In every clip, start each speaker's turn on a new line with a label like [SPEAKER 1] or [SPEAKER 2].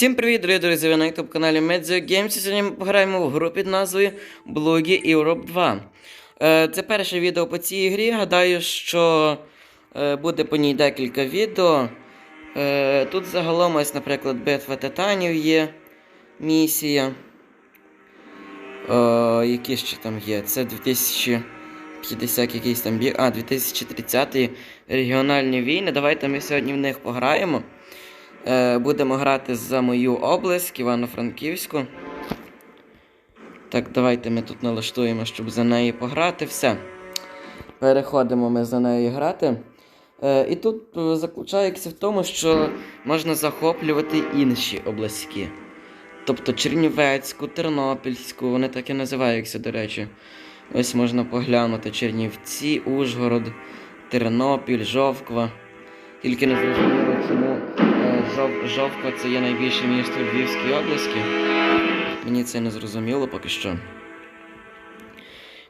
[SPEAKER 1] Всім привіт, дорогі друзі! Ви на youtube каналі Medio Games. Сьогодні ми пограємо в гру під назвою Blogi Europe 2. Е, Це перше відео по цій грі. Гадаю, що е, буде по ній декілька відео. Е, Тут загалом ось, наприклад, битва титанів є місія. Які ще там є? Це 2050 якийсь там бік. А, 2030 регіональні війни. Давайте ми сьогодні в них пограємо. Е, Будемо грати за мою область Івано-Франківську. Так, давайте ми тут налаштуємо, щоб за неї пограти. Все. Переходимо ми за нею грати. Е, і тут е, заключається в тому, що можна захоплювати інші області. Тобто Чернівецьку, Тернопільську, вони так і називаються, до речі. Ось можна поглянути Чернівці, Ужгород, Тернопіль, Жовква. Тільки не зрозуміло, чому Жов, Жовква це є найбільше місто в Львівській області. Мені це не зрозуміло поки що.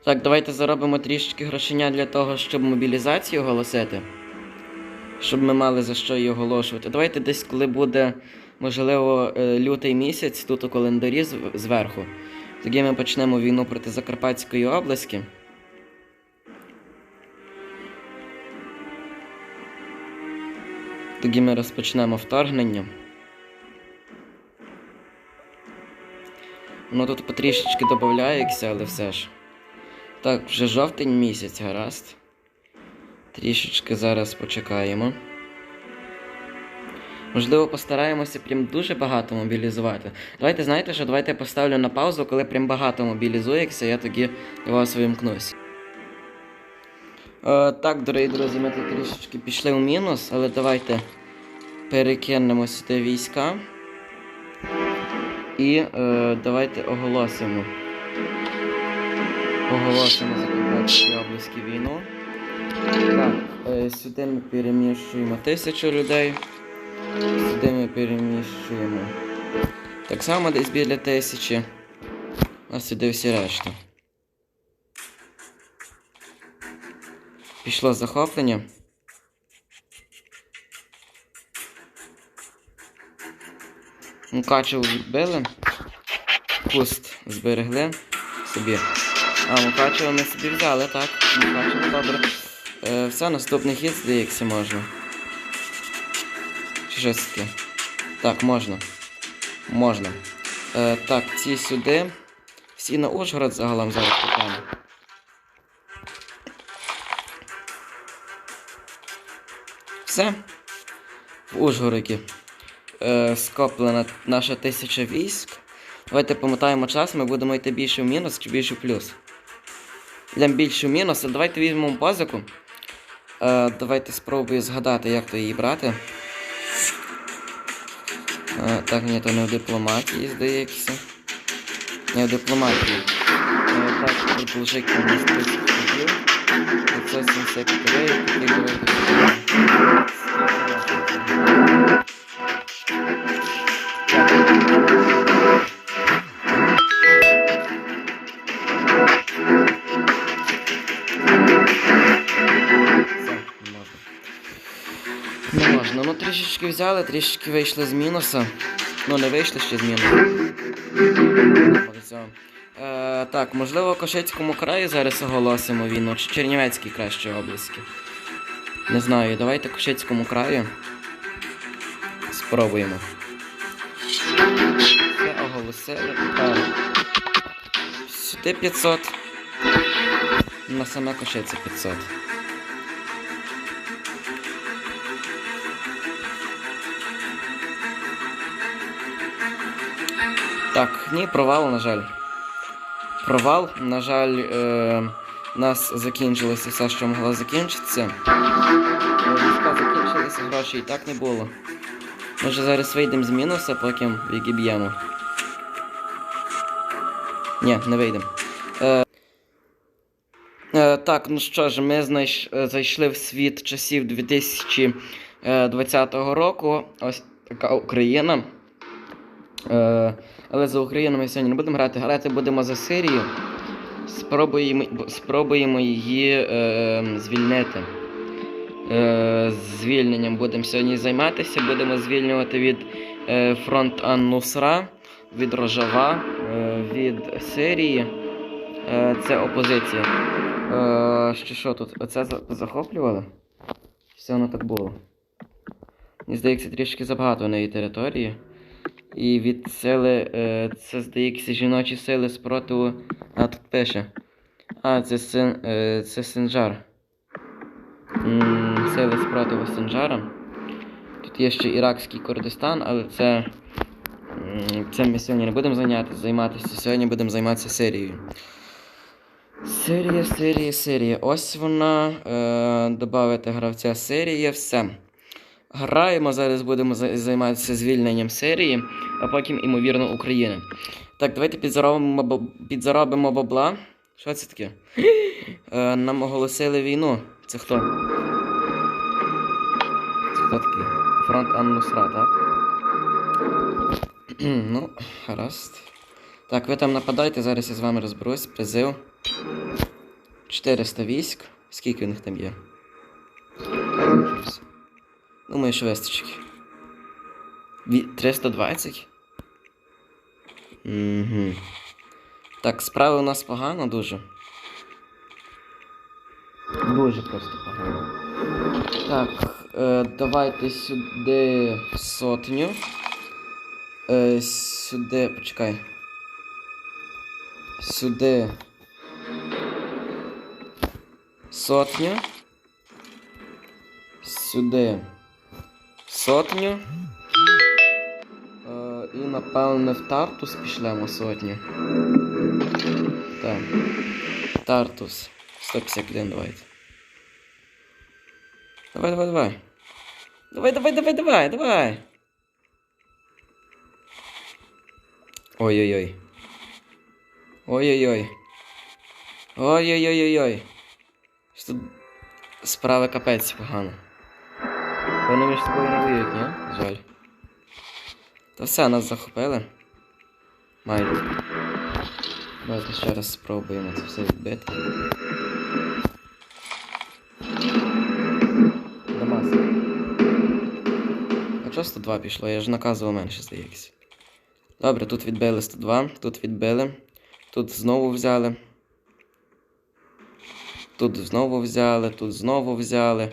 [SPEAKER 1] Так, давайте заробимо трішечки грошеня для того, щоб мобілізацію оголосити. Щоб ми мали за що її оголошувати. Давайте десь, коли буде, можливо, е, лютий місяць, тут у календарі зверху. Тоді ми почнемо війну проти Закарпатської області. Тоді ми розпочнемо вторгнення. Ну тут потрішечки додається, але все ж. Так, вже жовтень місяць, гаразд. Трішечки зараз почекаємо. Можливо, постараємося прям дуже багато мобілізувати. Давайте знаєте, що давайте я поставлю на паузу, коли прям багато мобілізується, я тоді вас вимкнусь. Е, так, дорогі друзі, ми тут трішечки пішли у мінус, але давайте перекинемо сюди війська. І е, давайте оголосимо. Оголосимо Закарпатській області війну. Так, е, сюди ми переміщуємо тисячу людей. Сюди ми переміщуємо. Так само десь біля тисячі. А сюди всі решта. Пішло захоплення. Мукачево відбили. Пуст зберегли собі. А, Мукачево ми собі взяли, так. Мукачево, добре. Е, все, наступний хід, здається, можна. Чи щось таке? Так, можна. Можна. Е, так, ці сюди. Всі на Ужгород загалом зараз питання. Все. В Ужгороді е, скоплена наша тисяча військ. Давайте помотаємо час, ми будемо йти більше в мінус чи більше в плюс. Йдемо більше в мінус, давайте візьмемо позику. Е, давайте спробую згадати, як то її брати. Е, так, ні, то не в дипломатії, здається. Не в дипломатії. Е, так, лежить мені 30 ходів. 573, такий давайте. Все, не можна. Не можна. Ну трішечки взяли, трішечки вийшли з мінуса. Ну, не вийшли ще з мінуса. Так, можливо, Кошицькому краї зараз оголосимо війну, чи Чернівецькій краще області. Не знаю, давайте Кошицькому краю. Спробуємо. Все оголосили. Так. Сюди 500. На саме Кошице 500. Так, ні, провал, на жаль. Провал, на жаль, е, нас закінчилося все, що могло закінчитися. Е, Війська закінчилися, грошей і так не було. Може зараз вийдемо з мінуса, поки відіб'ємо. Ні, не вийдемо. Е, е, так, ну що ж, ми знайш, е, зайшли в світ часів 2020 року. Ось така Україна. Е, але за Україну ми сьогодні не будемо грати. Грати будемо за Сирію. Спробуємо, спробуємо її е, звільнити. Е, звільненням будемо сьогодні займатися. Будемо звільнювати від е, фронт Ан-Нусра, від Рожава, е, від Сирії. Е, це опозиція. Е, що, що тут? Оце захоплювали? Все воно так було. Мені здається, трішки забагато в неї території. І від сили, е, це здається, жіночі сили спротиву. А тут пише. А, це, син, е, це Синджар. М, Сили спротиву Синджара. Тут є ще Іракський Курдистан, але це. м, Це ми сьогодні не будемо займатися. Сьогодні будемо займатися Сирією. Сирія, Сирія, Сирія. Ось вона. Е, добавити гравця Сирія, все. Граємо, зараз будемо займатися звільненням Сирії, а потім, ймовірно, України. Так, давайте підзаробимо, підзаробимо бабла. Що це таке? Е, нам оголосили війну. Це хто? Це хто такий? Фронт Ан-Нусра, так? ну, гаразд. Так, ви там нападайте, зараз я з вами розберусь. Призив. 400 військ. Скільки у них там є? Думаю, що вистачить. Ві- 320? Угу. Так, справи у нас погано дуже. Дуже просто погано. Так, е, давайте сюди сотню. Е, сюди. Почекай. Сюди. Сотню. Сюди. Сотню. Е, і напевне в Тартус пішлемо сотню. Так. Тартус. 151 давайте. Давай, давай, давай. Давай, давай, давай, давай, давай. Ой-ой-ой. Ой-ой-ой. Ой-ой-ой-ой-ой. Що тут справа капець погано. Вони між собою не воюють, ні? Жаль. Та все, нас захопили. Майже. Давайте ще раз спробуємо це все відбити. Дамас. А чого 102 пішло? Я ж наказував менше, здається. Добре, тут відбили 102, тут відбили. Тут знову взяли. Тут знову взяли, тут знову взяли.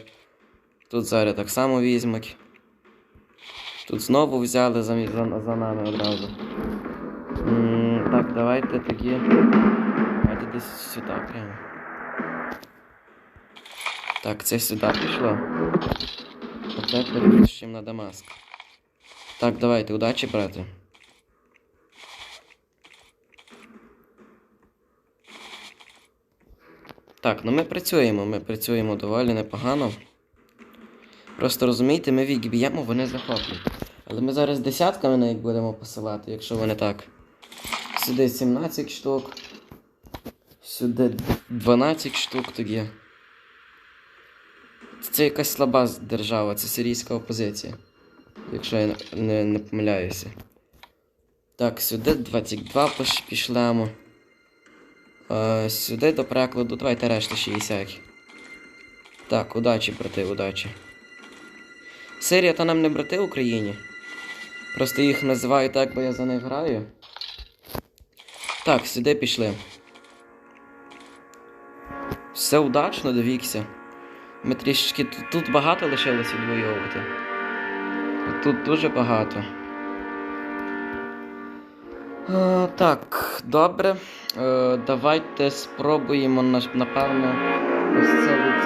[SPEAKER 1] Тут зараз так само візьмуть. Тут знову взяли за, за, за нами одразу. М, так, давайте тоді. Давайте десь сюди прямо. Так, це сюди пішло. Оце переміщимо на Дамаск. Так, давайте, удачі, брати. Так, ну ми працюємо, ми працюємо доволі непогано. Просто розумієте, ми вік б'ємо, вони захоплюють. Але ми зараз десятками навіть будемо посилати, якщо вони так. Сюди 17 штук. Сюди 12 штук тоді. Це якась слаба держава, це сирійська опозиція. Якщо я не, не, помиляюся. Так, сюди 22 пішлемо. Е, сюди до перекладу, давайте решта 60. Так, удачі, брати, удачі. Сирія то нам не брати Україні. Просто їх називаю так, бо я за них граю. Так, сюди пішли. Все удачно, довікся. Ми трішечки тут, багато лишилось відвоювати. Тут дуже багато. Е, так, добре. Е, давайте спробуємо, напевно, ось це від.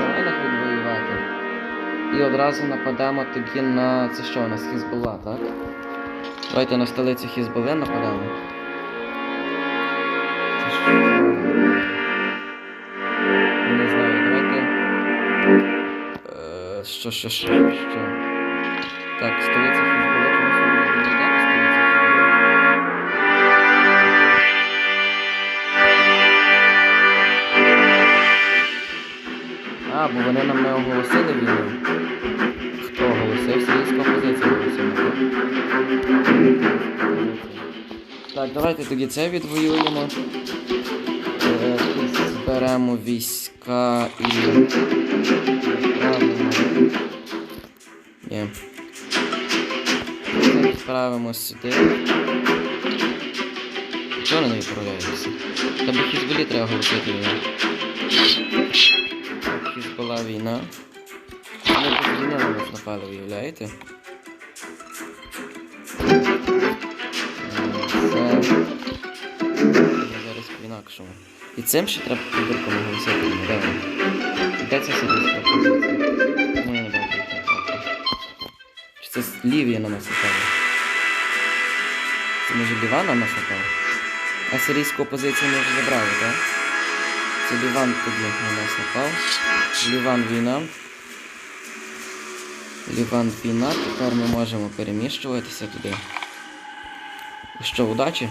[SPEAKER 1] І одразу нападемо тоді на. Це що у нас Хізболла, так? Давайте на столицю Хізбули нападемо. Не знаю, давайте. Е, що, що, що, що? Так, столиця Хізболи, А, бо вони нам не оголосили війну. Хто оголосив? Сирійська опозиція оголосила. так? Давайте тоді це відвоюємо. Е, зберемо війська і. Ні. Це відправимо сюди. Чого вони не відправляються? Би Хізболі треба голосити війну. Хізбола війна. Вони без війни на нас напали, виявляєте? Це... Зараз по-інакшому. І цим ще треба придурком голосити, не. Де це сидить? Ну, я не бачу. Чи це Лівія на нас напала? Це може Ліван на нас напав? А сирійську опозицію ми вже забрали, так? Це Ліван тоді на нас напав. Ліван війна. Ліван війна. Тепер ми можемо переміщуватися туди. Що, удачі?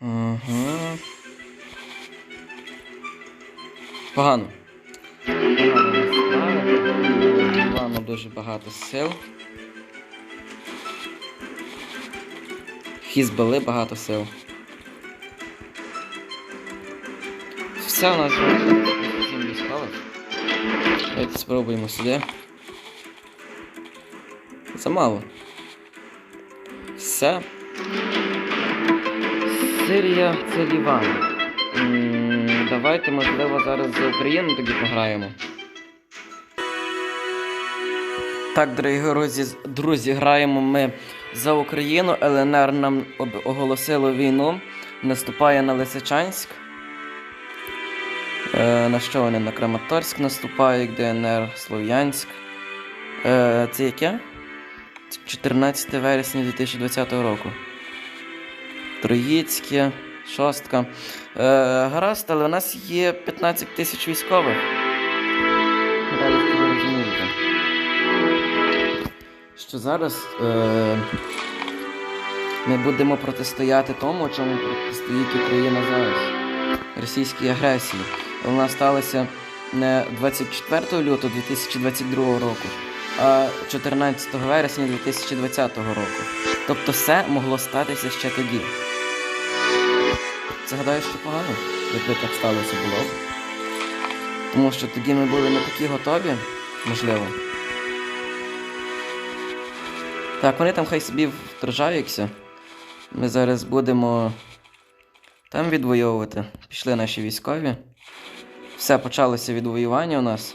[SPEAKER 1] Ага. Погано. Погано. Погано дуже багато сил. Хізбали багато сил. Все у нас 7 військових. Давайте спробуємо сюди. Замало. Все. Сирія це Ліван. Давайте, можливо, зараз за Україну тоді пограємо. Так, дорогі друзі, друзі, граємо ми за Україну. ЛНР нам оголосило війну. Наступає на Лисичанськ. Е, на що вони? На Краматорськ наступають, ДНР, Слов'янськ. Е, це яке? 14 вересня 2020 року. Троїцьке, шостка. Е, гаразд, але у нас є 15 тисяч військових. Що зараз е, ми будемо протистояти тому, чому протистоїть Україна зараз. Російській агресії. Вона сталася не 24 лютого 2022 року, а 14 вересня 2020 року. Тобто все могло статися ще тоді. Це гадаю, що погано, якби так сталося було. Тому що тоді ми були не такі готові, можливо. Так, вони там хай собі вторжаються. Ми зараз будемо там відвоювати. Пішли наші військові. Все, почалося відвоювання у нас.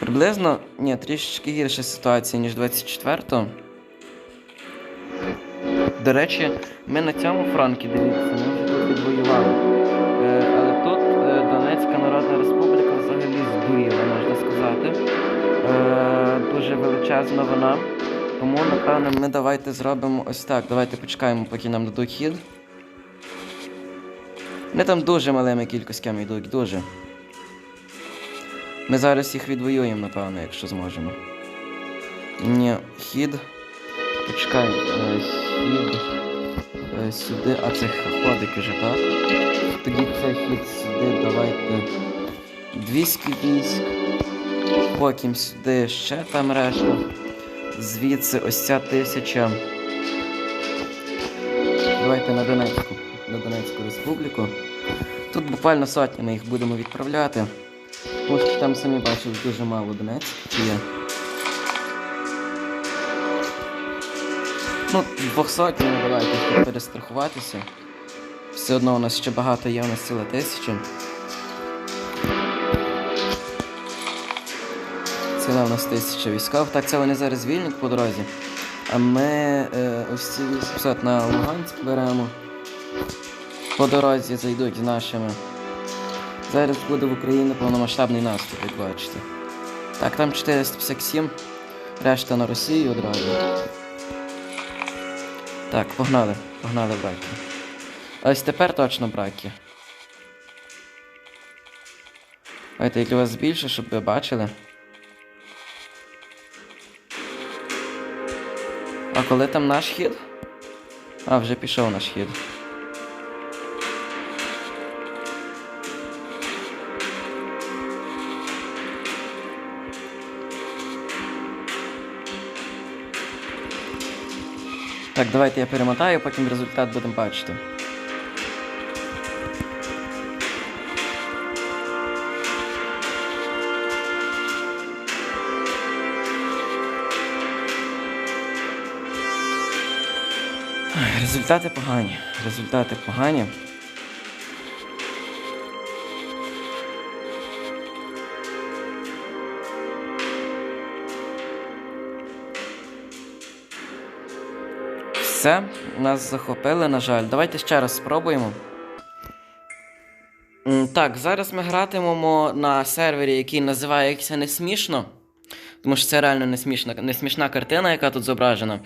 [SPEAKER 1] Приблизно, ні, трішечки гірша ситуація, ніж 24-го. До речі, ми на цьому фронті, дивіться, ми вже тут відвоювали. Взагалі можна сказати. Е, дуже величезна вона. Тому, напевно, ми давайте зробимо ось так. Давайте почекаємо, поки нам дадуть хід. Вони там дуже малими кількостями йдуть, дуже. Ми зараз їх відвоюємо, напевно, якщо зможемо. Ні, хід. Почекай, е, хід. Е, сюди, а це ходить уже, так? Тоді цей хід сюди, давайте. 200 військ. Потім сюди ще там решта. Звідси ось ця тисяча. Давайте на Донецьку. На Донецьку республіку. Тут буквально сотнями їх будемо відправляти. Тому там самі бачили дуже мало Донецьких є. Ну, двохсотнями давайте перестрахуватися. Все одно у нас ще багато є, у нас ціла тисяча. Ціла у нас тисяча військов. Так, це вони зараз звільнять по дорозі. А ми е, ось ці 800 на Луганськ беремо. По дорозі зайдуть з нашими. Зараз буде в Україні повномасштабний наступ, як бачите. Так, там 457, решта на Росію одразу. Так, погнали, погнали браки. Ось тепер точно браки. Давайте, як у вас більше, щоб ви бачили. А коли там наш хід? А, вже пішов наш хід. Так, давайте я перемотаю, потім результат будемо бачити. Результати погані. Результати погані. Все, нас захопили, на жаль. Давайте ще раз спробуємо. Так, зараз ми гратимемо на сервері, який називається Не смішно. Тому що це реально не смішна, не смішна картина, яка тут зображена.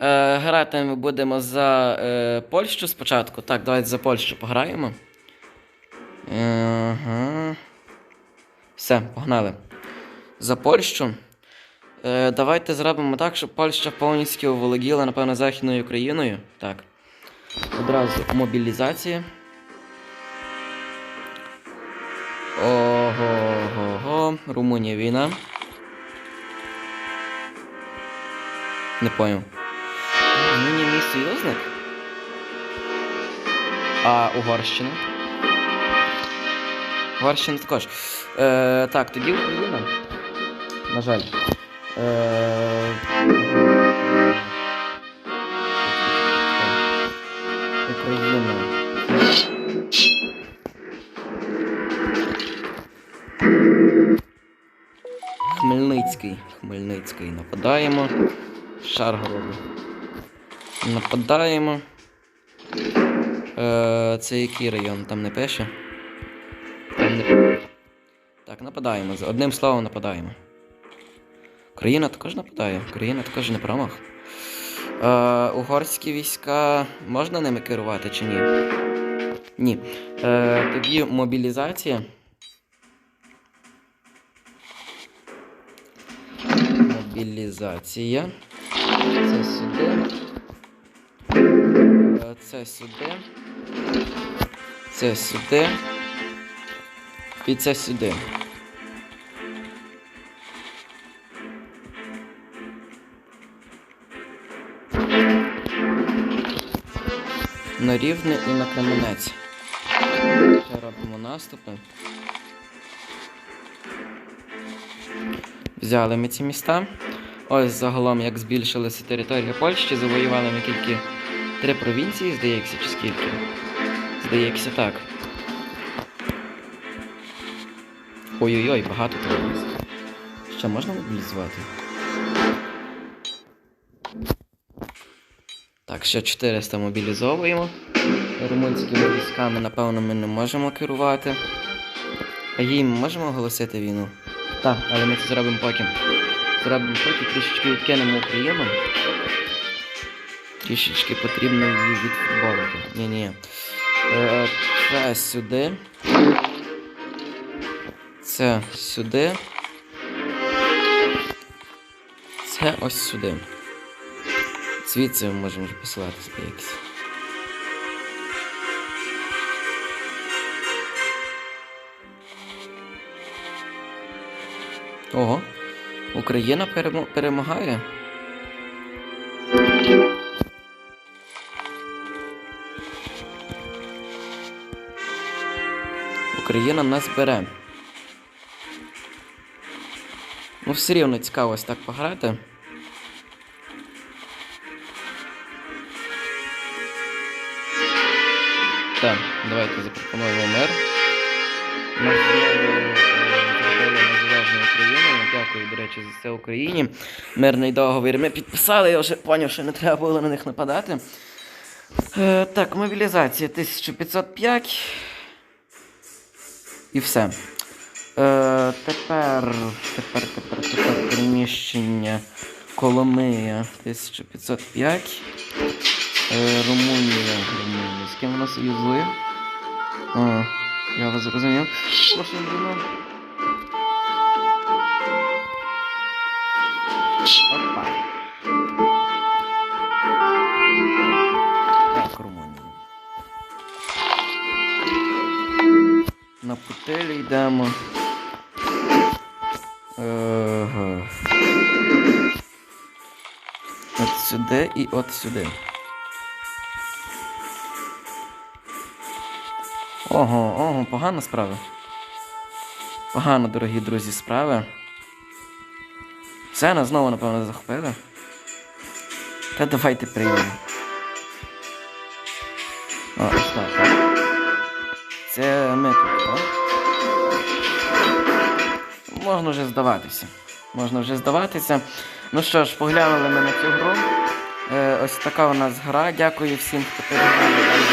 [SPEAKER 1] Е, грати ми будемо за е, Польщу спочатку. Так, давайте за Польщу пограємо. Ага. Все, погнали. За Польщу. Е, давайте зробимо так, щоб Польща повністю оволоділа, напевно, Західною Україною. Так. Одразу мобілізація. Ого-го-го. Румунія війна. Не понял. Румунія мій союзник? А Угорщина? Угорщина також. Е, так, тоді Україна. На жаль. Е... Україна. Хмельницький. Хмельницький. Нападаємо. Шаргороду. Нападаємо. Е, це який район? Там не пише? Там не... Так, нападаємо. Одним словом нападаємо. Україна також нападає. Україна також не промах. Е, угорські війська можна ними керувати чи ні? Ні. Е, тоді мобілізація. Мобілізація. Це сюди. Е, Це сюди. Це сюди. І це сюди. На рівне і на камінець. Ще робимо наступи. Взяли ми ці міста. Ось загалом, як збільшилася територія Польщі, завоювали ми тільки три провінції, здається, чи скільки? Здається, так. Ой-ой-ой, багато провінцій. Що можна мобілізувати? Так, ще 400 мобілізовуємо. Румунськими військами, напевно, ми не можемо керувати. А їй ми можемо оголосити війну? Так, але ми це зробимо потім. Зробимо потім, трішечки відкинемо Україну. Трішечки потрібно її відфутболити. Ні-ні. Е, Це сюди. Це сюди. Це ось сюди. Звідси ми можемо вже посилати здається. Ого, Україна перемагає. Україна нас бере. Ну, все рівно цікаво ось так пограти. Так, давайте запропонуємо мир. Дякую, до речі, за це Україні. Мирний договір ми підписали, я вже зрозумів, що не треба було на них нападати. Е, так, мобілізація 1505. І все. Е, тепер, тепер, тепер, тепер приміщення Коломия 1505. Е, Румунія, Румунія. З ким вона союзує? А, я вас зрозумів. Прошу, Діно. Опа. На путелі йдемо. Ага. От сюди і от сюди. Ого, ого, погана справа. Погано, дорогі друзі, справа. Все, нас знову, напевно, захопили. Та давайте приймемо. О, ось так. Це ми тут, так? Можна вже здаватися. Можна вже здаватися. Ну що ж, поглянули ми на цю гру. Е, ось така у нас гра. Дякую всім, хто переглянув дану